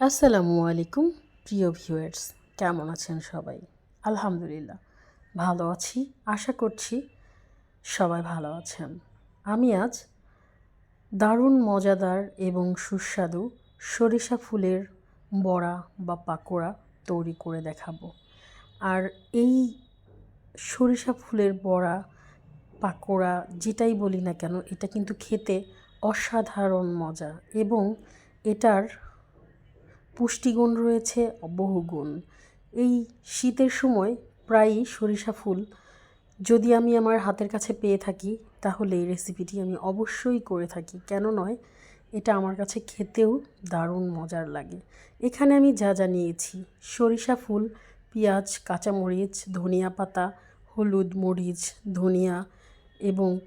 আসসালামু আলাইকুম, প্রিয় ভিউয়ার্স। কেমন আছেন সবাই? আলহামদুলিল্লাহ, ভালো আছি, আশা করছি সবাই ভালো আছেন। আমি আজ দারুণ মজাদার এবং সুস্বাদু সরিষা ফুলের বড়া বা পাকোড়া তৈরি করে দেখাবো। আর এই সরিষা ফুলের বড়া, পাকোড়া যেটাই বলি না কেন, এটা কিন্তু খেতে অসাধারণ মজা এবং এটার পুষ্টিগুণ রয়েছে বহুগুণ এই শীতের সময় প্রায়ই সরিষা ফুল। যদি আমি আমার হাতের কাছে পেয়ে থাকি, তাহলে এই রেসিপিটি আমি অবশ্যই করে থাকি। কেন নয়? এটা আমার কাছে খেতেও দারুণ মজার লাগে। এখানে আমি যা যা নিয়েছি। সরিষা ফুল, পেঁয়াজ, কাঁচামরিচ, ধনিয়া পাতা, হলুদ মরিচ, ধনিয়া এবং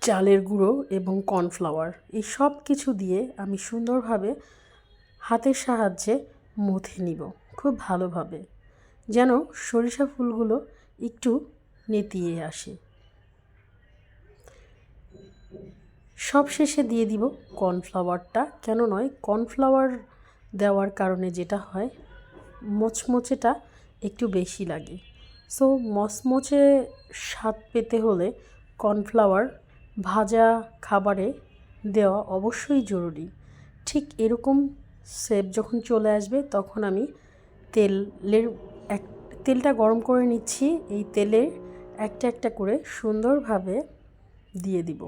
চালের গুঁড়ো এবং কর্নফ্লাওয়ার। এই সব কিছু দিয়ে আমি সুন্দরভাবে হাতের সাহায্যে মথে নিব, খুব ভালোভাবে। যেন সরিষা ফুলগুলো একটু নেতিয়ে আসে। সব শেষে দিয়ে দিব কর্নফ্লাওয়ারটা। কেন নয়, কর্নফ্লাওয়ার দেওয়ার কারণে যেটা হয়, মচমচেটা একটু বেশি লাগে। সো, মচমচে স্বাদ পেতে হলে কর্নফ্লাওয়ার ভাজা খাবারে দেওয়া অবশ্যই জরুরি। ঠিক এরকম সেপ যখন চলে আসবে তখন আমি তেলের এক, তেলটা গরম করে নিচ্ছি। এই তেলে একটা একটা করে সুন্দরভাবে দিয়ে দিব।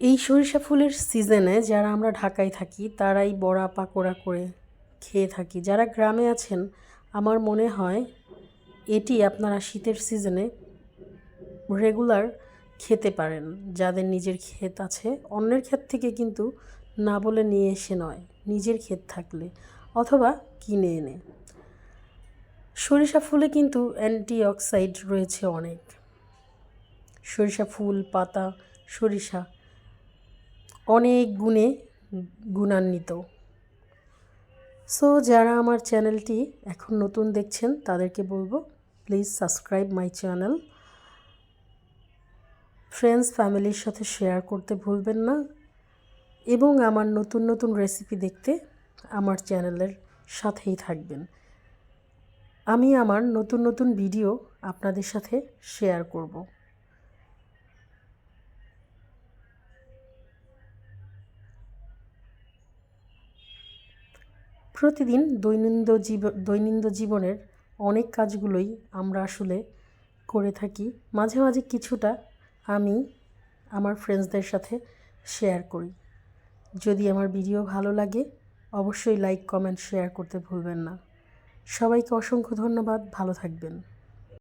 এই সরিষা ফুলের সিজনে যারা আমরা ঢাকায় থাকি, তারাই বড়া, পাকোড়া করে খেয়ে থাকি। যারা গ্রামে আছেন, আমার মনে হয় এটি আপনারা শীতের সিজনে রেগুলার খেতে পারেন, যাদের নিজের ক্ষেত আছে। অন্যের ক্ষেত থেকে কিন্তু না বলে নিয়ে এসে নয়, নিজের ক্ষেত থাকলে, অথবা কিনে এনে। সরিষা ফুলে কিন্তু অ্যান্টি অক্সাইড রয়েছে অনেক। সরিষা ফুল, পাতা, সরিষা অনেক গুণে গুণান্বিত। সো, যারা আমার চ্যানেলটি এখন নতুন দেখছেন, তাদেরকে বলব please subscribe my channel friends ফ্যামিলির সাথে শেয়ার করতে ভুলবেন না এবং আমার নতুন নতুন রেসিপি দেখতে আমার চ্যানেলের সাথেই থাকবেন। আমি আমার নতুন নতুন ভিডিও আপনাদের সাথে শেয়ার করব। প্রতিদিন দৈনন্দিন জীবন দৈনন্দিন জীবনের অনেক কাজগুলোই আমরা আসলে করে থাকি। মাঝে মাঝে কিছুটা আমি আমার ফ্রেন্ডসদের সাথে শেয়ার করি। যদি আমার ভিডিও ভালো লাগে, অবশ্যই লাইক কমেন্ট শেয়ার করতে ভুলবেন না। সবাইকে অসংখ্য ধন্যবাদ, ভালো থাকবেন।